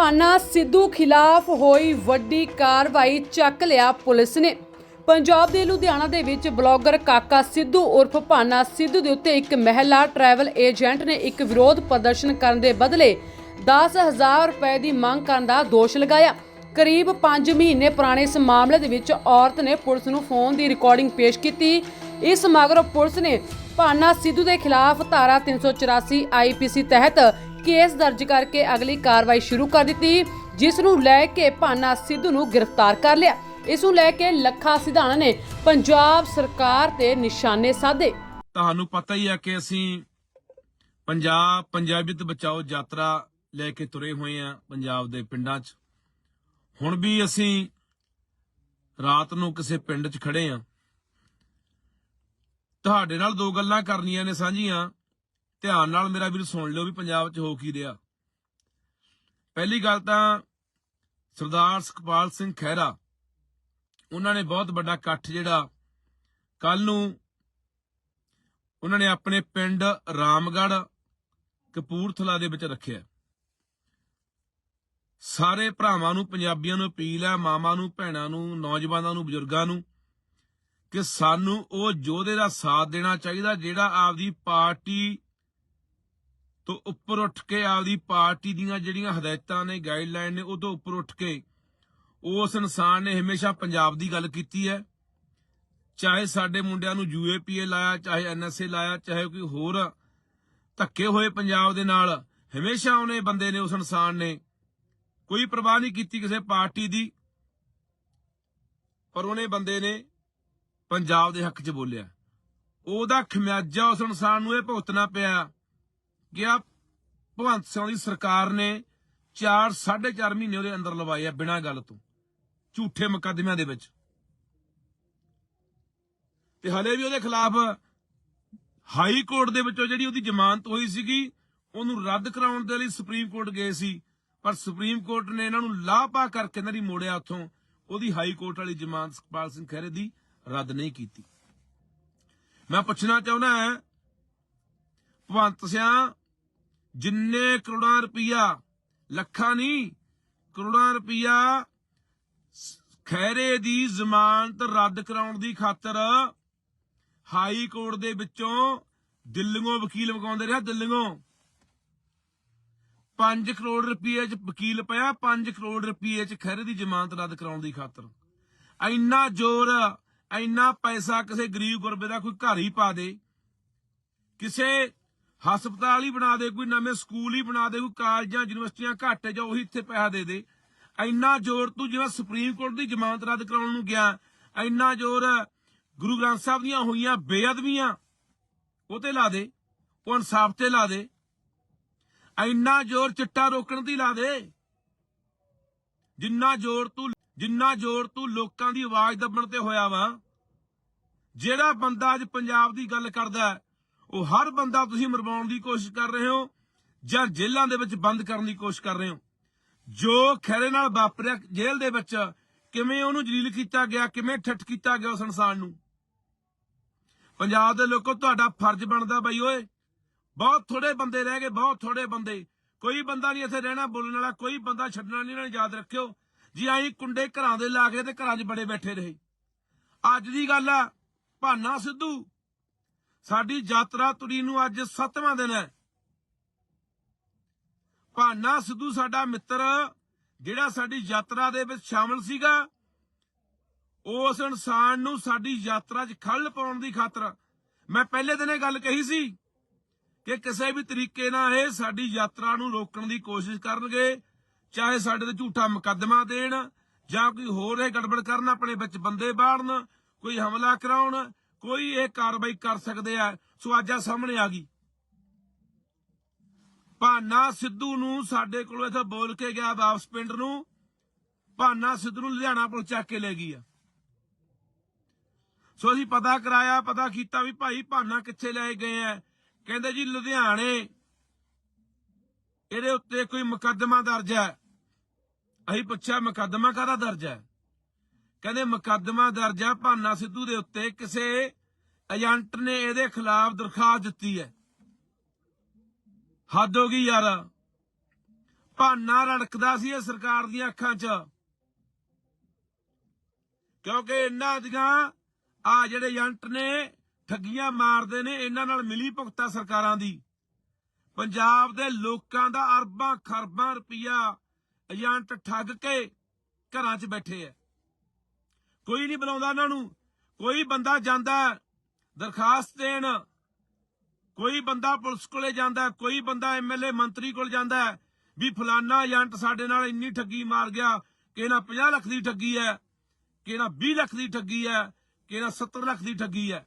ਭਾਨਾ ਸਿੱਧੂ ਖਿਲਾਫ ਹੋਈ ਵੱਡੀ ਕਾਰਵਾਈ ਚੱਕ ਲਿਆ ਪੁਲਿਸ ਨੇ। ਪੰਜਾਬ ਦੇ ਲੁਧਿਆਣਾ ਦੇ ਵਿੱਚ ਬਲੌਗਰ ਕਾਕਾ ਸਿੱਧੂ ਉਰਫ ਭਾਨਾ ਸਿੱਧੂ ਦੇ ਉੱਤੇ ਇੱਕ ਮਹਿਲਾ ਟਰੈਵਲ ਏਜੰਟ ਨੇ ਇੱਕ ਵਿਰੋਧ ਪ੍ਰਦਰਸ਼ਨ ਕਰਨ ਦੇ ਬਦਲੇ 10000 ਰੁਪਏ ਦੀ ਮੰਗ ਕਰਨ ਦਾ ਦੋਸ਼ ਲਗਾਇਆ। ਕਰੀਬ 5 ਮਹੀਨੇ ਪੁਰਾਣੇ ਇਸ ਮਾਮਲੇ ਦੇ ਵਿੱਚ ਔਰਤ ਨੇ ਪੁਲਿਸ ਨੂੰ ਫੋਨ ਦੀ ਰਿਕਾਰਡਿੰਗ ਪੇਸ਼ ਕੀਤੀ। ਇਸ ਮਗਰੋਂ ਪੁਲਿਸ ਨੇ ਭਾਨਾ ਸਿੱਧੂ ਦੇ ਖਿਲਾਫ ਧਾਰਾ 384 ਆਈਪੀਸੀ ਤਹਿਤ ਕੇਸ ਦਰਜ ਕਰਕੇ ਅਗਲੀ ਕਾਰਵਾਈ ਸ਼ੁਰੂ ਕਰ ਦਿੱਤੀ, ਜਿਸ ਨੂੰ ਲੈ ਕੇ ਭਾਨਾ ਸਿੱਧੂ ਨੂੰ ਗ੍ਰਿਫਤਾਰ ਕਰ ਲਿਆ। ਇਸ ਨੂੰ ਲੈ ਕੇ ਲੱਖਾ ਸਿਧਾਣਾ ਨੇ ਪੰਜਾਬ ਸਰਕਾਰ ਤੇ ਨਿਸ਼ਾਨੇ ਸਾਧੇ। ਤੁਹਾਨੂੰ ਪਤਾ ਹੀ ਹੈ ਕਿ ਅਸੀਂ ਪੰਜਾਬ ਪੰਜਾਬੀਅਤ ਬਚਾਓ ਯਾਤਰਾ ਲੈ ਕੇ ਤੁਰੇ ਹੋਏ ਆ ਪੰਜਾਬ ਦੇ ਪਿੰਡਾਂ 'ਚ। ਹੁਣ ਵੀ ਅਸੀਂ ਰਾਤ ਨੂੰ ਕਿਸੇ ਪਿੰਡ 'ਚ ਖੜੇ ਆ। ਤੁਹਾਡੇ ਨਾਲ ਦੋ ਗੱਲਾਂ ਕਰਨੀਆਂ ਨੇ ਸਾਂਝੀਆਂ। ਧਿਆਨ ਨਾਲ ਮੇਰਾ ਵੀਰ ਸੁਣ ਲਿਓ ਵੀ ਪੰਜਾਬ 'ਚ ਹੋ ਕੀ ਰਿਹਾ। ਪਹਿਲੀ ਗੱਲ ਤਾਂ ਸਰਦਾਰ ਸੁਖਪਾਲ ਸਿੰਘ ਖਹਿਰਾ, ਉਹਨਾਂ ਨੇ ਬਹੁਤ ਵੱਡਾ ਇਕੱਠ ਜਿਹੜਾ ਕੱਲ ਨੂੰ ਉਹਨਾਂ ਨੇ ਆਪਣੇ ਪਿੰਡ ਰਾਮਗੜ ਕਪੂਰਥਲਾ ਦੇ ਵਿੱਚ ਰੱਖਿਆ। ਸਾਰੇ ਭਰਾਵਾਂ ਨੂੰ, ਪੰਜਾਬੀਆਂ ਨੂੰ ਅਪੀਲ ਹੈ, ਮਾਵਾਂ ਨੂੰ, ਭੈਣਾਂ ਨੂੰ, ਨੌਜਵਾਨਾਂ ਨੂੰ, ਬਜ਼ੁਰਗਾਂ ਨੂੰ ਕਿ ਸਾਨੂੰ ਉਹ ਯੋਧੇ ਦਾ ਸਾਥ ਦੇਣਾ ਚਾਹੀਦਾ ਜਿਹੜਾ ਆਪਦੀ ਪਾਰਟੀ ਤੋਂ ਉੱਪਰ ਉੱਠ ਕੇ ਆਪਦੀ ਪਾਰਟੀ ਦੀਆਂ ਜਿਹੜੀਆਂ ਹਦਾਇਤਾਂ ਨੇ ਗਾਈਡਲਾਈਨ ਨੇ, ਉਹ ਤੋਂ ਉੱਪਰ ਉੱਠ ਕੇ ਉਸ ਇਨਸਾਨ ਨੇ ਹਮੇਸ਼ਾ ਪੰਜਾਬ ਦੀ ਗੱਲ ਕੀਤੀ ਹੈ। ਚਾਹੇ ਸਾਡੇ ਮੁੰਡਿਆਂ ਨੂੰ ਯੂਏਪੀਏ ਲਾਇਆ, ਚਾਹੇ ਐਨਐਸਏ ਲਾਇਆ, ਚਾਹੇ ਕੋਈ ਹੋਰ ਧੱਕੇ ਹੋਏ ਪੰਜਾਬ ਦੇ ਨਾਲ, ਹਮੇਸ਼ਾ ਉਹਨੇ ਬੰਦੇ ਨੇ, ਉਸ ਇਨਸਾਨ ਨੇ ਕੋਈ ਪਰਵਾਹ ਨਹੀਂ ਕੀਤੀ ਕਿਸੇ ਪਾਰਟੀ ਦੀ, ਪਰ ਉਹਨੇ ਬੰਦੇ ਨੇ ਪੰਜਾਬ ਦੇ ਹੱਕ 'ਚ ਬੋਲਿਆ। ਉਹਦਾ ਖਮਿਆਜਾ ਉਸ ਇਨਸਾਨ ਨੂੰ ਇਹ ਭੁਗਤਣਾ ਪਿਆ। ਗਿਆ। ਭਗਵੰਤ ਸਿੰਘ ਦੀ ਸਰਕਾਰ ਨੇ 4 4.5 ਮਹੀਨੇ ਉਹਦੇ ਅੰਦਰ ਲਵਾਏ ਆ ਬਿਨਾਂ ਗੱਲ ਤੋਂ, ਝੂਠੇ ਮੁਕੱਦਮਿਆਂ ਦੇ ਵਿੱਚ। ਤੇ ਹਲੇ ਵੀ ਉਹਦੇ ਖਿਲਾਫ ਹਾਈ ਕੋਰਟ ਦੇ ਵਿੱਚੋਂ ਜਿਹੜੀ ਉਹਦੀ ਜ਼ਮਾਨਤ ਹੋਈ ਸੀਗੀ, ਉਹਨੂੰ ਰੱਦ ਕਰਾਉਣ ਦੇ ਲਈ ਸੁਪਰੀਮ ਕੋਰਟ ਗਏ ਸੀ। ਪਰ ਸੁਪਰੀਮ ਕੋਰਟ ਨੇ ਇਹਨਾਂ ਨੂੰ ਲਾਪਾ ਕਰਕੇ ਇਹਨਾਂ ਦੀ ਮੋੜਿਆ ਉੱਥੋਂ, ਉਹਦੀ ਹਾਈ ਕੋਰਟ ਵਾਲੀ ਜ਼ਮਾਨਤ ਸੁਖਪਾਲ ਸਿੰਘ ਖਹਿਰੇ ਦੀ ਰੱਦ ਨਹੀਂ ਕੀਤੀ। ਮੈਂ ਪੁੱਛਣਾ ਚਾਹੁੰਦਾ ਹਾਂ ਭਵੰਤ ਸਿਆਂ ਜਿੰਨੇ ਕਰੋੜਾਂ ਰੁਪਈਆ, ਲੱਖਾਂ ਨਹੀਂ, ਕਰੋੜਾਂ ਰੁਪਈਆ ਖੈਰੇ ਦੀ ਜ਼ਮਾਨਤ ਰੱਦ ਕਰਾਉਣ ਦੀ ਖਾਤਰ ਹਾਈ ਕੋਰਟ ਦੇ ਵਿੱਚੋਂ ਦਿੱਲੀੋਂ ਵਕੀਲ ਮਗਾਉਂਦੇ ਰਿਹਾ ਦਿੱਲੀੋਂ 5 ਕਰੋੜ ਰੁਪਏ ਚ ਵਕੀਲ ਪਿਆ 5 ਕਰੋੜ ਰੁਪਏ ਚ ਖੈਰੇ ਦੀ ਜ਼ਮਾਨਤ ਰੱਦ ਕਰਾਉਣ ਦੀ ਖਾਤਰ। ਇੰਨਾ ਜ਼ੋਰ ਇੰਨਾ ਪੈਸਾ ਕਿਸੇ ਗਰੀਬ ਗੁਰਬੇ ਦਾ ਕੋਈ ਘਰ ਹੀ ਪਾ ਦੇ, ਕਿਸੇ ਹਸਪਤਾਲ ਹੀ ਬਣਾ ਦੇ, ਕੋਈ ਨਵੇਂ ਸਕੂਲ ਹੀ ਬਣਾ ਦੇ, ਕੋਈ ਕਾਲਜਾਂ, ਯੂਨੀਵਰਸਿਟੀਆਂ ਘੱਟ ਜਾਂ ਉਹੀ ਇੱਥੇ ਪੈਸਾ ਦੇ ਦੇ। ਇੰਨਾ ਜ਼ੋਰ ਤੂੰ ਜਿਵੇਂ ਸੁਪਰੀਮ ਕੋਰਟ ਦੀ ਜ਼ਮਾਨਤ ਰੱਦ ਕਰਾਉਣ ਨੂੰ ਗਿਆ, ਇੰਨਾ ਜ਼ੋਰ ਗੁਰੂ ਗ੍ਰੰਥ ਸਾਹਿਬ ਦੀਆਂ ਹੋਈਆਂ ਬੇਅਦਬੀਆਂ, ਉਹ ਤੇ ਲਾ ਦੇ, ਉਹ ਇਨਸਾਫ ਤੇ ਲਾ ਦੇ। ਇੰਨਾ ਜ਼ੋਰ ਚਿੱਟਾ ਰੋਕਣ ਦੀ ਲਾ ਦੇ। ਜਿੰਨਾ ਜ਼ੋਰ ਤੂੰ, ਜਿੰਨਾ ਜ਼ੋਰ ਤੂੰ ਲੋਕਾਂ ਦੀ ਆਵਾਜ਼ ਦੱਬਣ ਤੇ ਹੋਇਆ ਵਾ, ਜਿਹੜਾ ਬੰਦਾ ਅੱਜ ਪੰਜਾਬ ਦੀ ਗੱਲ ਕਰਦਾ ਉਹ ਹਰ ਬੰਦਾ ਤੁਸੀਂ ਮਰਵਾਉਣ ਦੀ ਕੋਸ਼ਿਸ਼ ਕਰ ਰਹੇ ਹੋ ਜਾਂ ਜੇਲ੍ਹਾਂ ਦੇ ਵਿੱਚ ਬੰਦ ਕਰਨ ਦੀ ਕੋਸ਼ਿਸ਼ ਕਰ ਰਹੇ ਹੋ। ਜੋ ਖੈਰੇ ਨਾਲ ਵਾਪਰਿਆ ਜੇਲ੍ਹ ਦੇ ਵਿੱਚ, ਕਿਵੇਂ ਉਹਨੂੰ ਜਲੀਲ ਕੀਤਾ ਗਿਆ, ਕਿਵੇਂ ਠੱਠ ਕੀਤਾ ਗਿਆ ਉਸ ਇਨਸਾਨ ਨੂੰ। ਪੰਜਾਬ ਦੇ ਲੋਕੋ, ਤੁਹਾਡਾ ਫਰਜ਼ ਬਣਦਾ ਬਈ ਓਏ, ਬਹੁਤ ਥੋੜੇ ਬੰਦੇ ਰਹਿ ਗਏ, ਬਹੁਤ ਥੋੜੇ ਬੰਦੇ। ਕੋਈ ਬੰਦਾ ਨਹੀਂ ਇੱਥੇ ਰਹਿਣਾ ਬੋਲਣ ਵਾਲਾ, ਕੋਈ ਬੰਦਾ ਛੱਡਣਾ ਨਹੀਂ, ਇਹਨਾਂ ਨੂੰ ਯਾਦ ਰੱਖਿਓ। ਜੀ ਆਈ ਕੁੰਡੇ ਘਰਾਂ ਦੇ ਲਾ ਕੇ ਤੇ ਘਰਾਂ 'ਚ ਬੜੇ ਬੈਠੇ ਰਹੇ। ਅੱਜ ਦੀ ਗੱਲ ਆ, ਭਾਨਾ ਸਿੱਧੂ। ਸਾਡੀ ਯਾਤਰਾ ਤੁਰੀ ਨੂੰ ਅੱਜ 7ਵਾਂ ਦਿਨ ਹੈ। ਭਾਨਾ ਸਿੱਧੂ ਸਾਡਾ ਮਿੱਤਰ, ਜਿਹੜਾ ਸਾਡੀ ਯਾਤਰਾ ਦੇ ਵਿੱਚ ਸ਼ਾਮਲ ਸੀਗਾ, ਉਸ ਇਨਸਾਨ ਨੂੰ ਸਾਡੀ ਯਾਤਰਾ 'ਚ ਖੱਲ ਪਾਉਣ ਦੀ ਖਾਤਰ ਮੈਂ ਪਹਿਲੇ ਦਿਨ ਇਹ ਗੱਲ ਕਹੀ ਸੀ ਕਿ ਕਿਸੇ ਵੀ ਤਰੀਕੇ ਨਾਲ ਇਹ ਸਾਡੀ ਯਾਤਰਾ ਨੂੰ ਰੋਕਣ ਦੀ ਕੋਸ਼ਿਸ਼ ਕਰਨਗੇ, ਚਾਹੇ ਸਾਡੇ ਤੇ ਝੂਠਾ ਮੁਕੱਦਮਾ ਦੇਣ ਜਾਂ ਕੋਈ ਹੋਰ ਇਹ ਗੜਬੜ ਕਰਨ, ਆਪਣੇ ਵਿੱਚ ਬੰਦੇ ਬਾੜਨ, ਕੋਈ ਹਮਲਾ ਕਰਾਉਣ ਕੋਈ ਇਹ ਕਾਰਵਾਈ ਕਰ ਸਕਦੇ ਆ, ਸੋ ਅੱਜ ਆ ਸਾਹਮਣੇ ਆ ਗਈ। ਭਾਨਾ ਸਿੱਧੂ ਨੂੰ ਸਾਡੇ ਕੋਲੋਂ ਇੱਥੇ ਬੋਲ ਕੇ ਗਿਆ ਵਾਪਸ ਪਿੰਡ ਨੂੰ। ਭਾਨਾ ਸਿੱਧੂ ਨੂੰ ਲੁਧਿਆਣਾ ਪੁਲਿਸ ਚੱਕ ਕੇ ਲੈ ਗਈ ਆ। ਸੋ ਅਸੀਂ ਪਤਾ ਕਰਾਇਆ, ਪਤਾ ਕੀਤਾ ਵੀ ਭਾਈ ਭਾਨਾ ਕਿੱਥੇ ਲੈ ਗਏ ਆ। ਕਹਿੰਦੇ ਜੀ ਲੁਧਿਆਣੇ। ਇਹਦੇ ਉੱਤੇ ਕੋਈ ਮੁਕੱਦਮਾ ਦਰਜ ਹੈ ਅਸੀਂ ਪੁੱਛਿਆ ਮੁਕੱਦਮਾ ਕਾਹਦਾ ਦਰਜ ਹੈ ਕਹਿੰਦੇ ਮੁਕੱਦਮਾ ਦਰਜ ਹੈ ਭਾਨਾ ਸਿੱਧੂ ਦੇ ਉੱਤੇ ਕਿਸੇ ਏਜੰਟ ਨੇ ਇਹਦੇ ਖਿਲਾਫ ਦਰਖਾਸਤ ਦਿੱਤੀ ਹੈ। ਹੱਦ ਹੋ ਗਈ ਯਾਰ। ਭਾਨਾ ਰੜਕਦਾ ਸੀ ਇਹ ਸਰਕਾਰ ਦੀਆਂ ਅੱਖਾਂ 'ਚ। ਕਿਉਂਕਿ ਇਹਨਾਂ ਦੀਆਂ ਆ ਜਿਹੜੇ ਏਜੰਟ ਨੇ ਠੱਗੀਆਂ ਮਾਰਦੇ ਨੇ, ਇਹਨਾਂ ਨਾਲ ਮਿਲੀ ਭੁਗਤਾ ਸਰਕਾਰਾਂ ਦੀ। ਪੰਜਾਬ ਦੇ ਲੋਕਾਂ ਦਾ ਅਰਬਾਂ ਖਰਬਾਂ ਰੁਪਇਆ ਏਜੰਟ ਠੱਗ ਕੇ ਘਰਾਂ 'ਚ ਬੈਠੇ ਐ ਕੋਈ ਨਹੀਂ ਬੁਲਾਉਂਦਾ ਇਹਨਾਂ ਨੂੰ। ਕੋਈ ਬੰਦਾ ਜਾਂਦਾ, ਦਰਖਾਸਤ ਦੇਣ, ਕੋਈ ਬੰਦਾ ਪੁਲਿਸ ਕੋਲੇ ਜਾਂਦਾ, ਕੋਈ ਬੰਦਾ ਐਮਐਲਏ ਮੰਤਰੀ ਕੋਲ ਜਾਂਦਾ, ਵੀ ਫਲਾਨਾ ਏਜੰਟ ਸਾਡੇ ਨਾਲ ਇੰਨੀ ਠੱਗੀ ਮਾਰ ਗਿਆ ਕਿ ਇਹਨਾਂ 50 ਲੱਖ ਦੀ ਠੱਗੀ ਹੈ ਕਿ ਇਹਨਾਂ 20 ਲੱਖ ਦੀ ਠੱਗੀ ਹੈ ਕਿ ਇਹਨਾਂ 70 ਲੱਖ ਦੀ ਠੱਗੀ ਹੈ।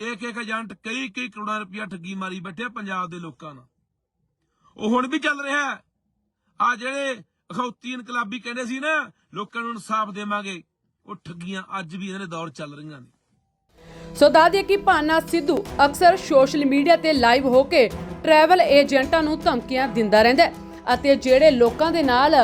ਇੱਕ ਇੱਕ ਏਜੰਟ ਕਈ ਕਈ ਕਰੋੜਾਂ ਰੁਪਇਆ ਠੱਗੀ ਮਾਰੀ ਬੈਠੇ ਪੰਜਾਬ ਦੇ ਲੋਕਾਂ ਨਾਲ। ਉਹ ਹੁਣ ਵੀ ਚੱਲ ਰਿਹਾ ਹੈ। ਆ ਜਿਹੜੇ ਅਖੌਤੀ ਇਨਕਲਾਬੀ ਕਹਿੰਦੇ ਸੀ ਨਾ, ਲੋਕਾਂ ਨੂੰ ਇਨਸਾਫ ਦੇਵਾਂਗੇ। ਉਹ ਠੱਗੀਆਂ ਅੱਜ ਵੀ ਇਹਨਾਂ ਦੇ ਦੌਰ ਚੱਲ ਰਹੀਆਂ ਨੇ। ਸੋ ਦੱਸ ਕਿ ਭਾਨਾ ਸਿੱਧੂ ਅਕਸਰ ਸੋਸ਼ਲ ਮੀਡੀਆ ਤੇ ਲਾਈਵ ਹੋ ਕੇ ਟਰੈਵਲ ਏਜੰਟਾਂ ਨੂੰ ਧਮਕੀਆਂ ਦਿੰਦਾ ਰਹਿੰਦਾ ਹੈ ਅਤੇ ਜਿਹੜੇ ਲੋਕਾਂ ਦੇ ਨਾਲ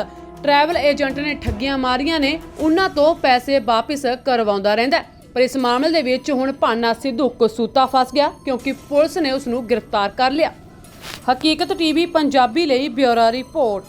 ਟਰੈਵਲ ਏਜੰਟ ਨੇ ਠੱਗੀਆਂ ਮਾਰੀਆਂ ਨੇ, ਉਹਨਾਂ ਤੋਂ ਪੈਸੇ ਵਾਪਸ ਕਰਵਾਉਂਦਾ ਰਹਿੰਦਾ ਹੈ। ਪਰ ਇਸ ਮਾਮਲੇ ਦੇ ਵਿੱਚ ਹੁਣ ਭਾਨਾ ਸਿੱਧੂ ਕਸੂਤਾ ਫਸ ਗਿਆ ਕਿਉਂਕਿ ਪੁਲਿਸ ਨੇ ਉਸ ਨੂੰ ਗ੍ਰਿਫਤਾਰ ਕਰ ਲਿਆ। ਹਕੀਕਤ ਟੀਵੀ ਪੰਜਾਬੀ ਲਈ ਬਿਊਰੋ ਰਿਪੋਰਟ।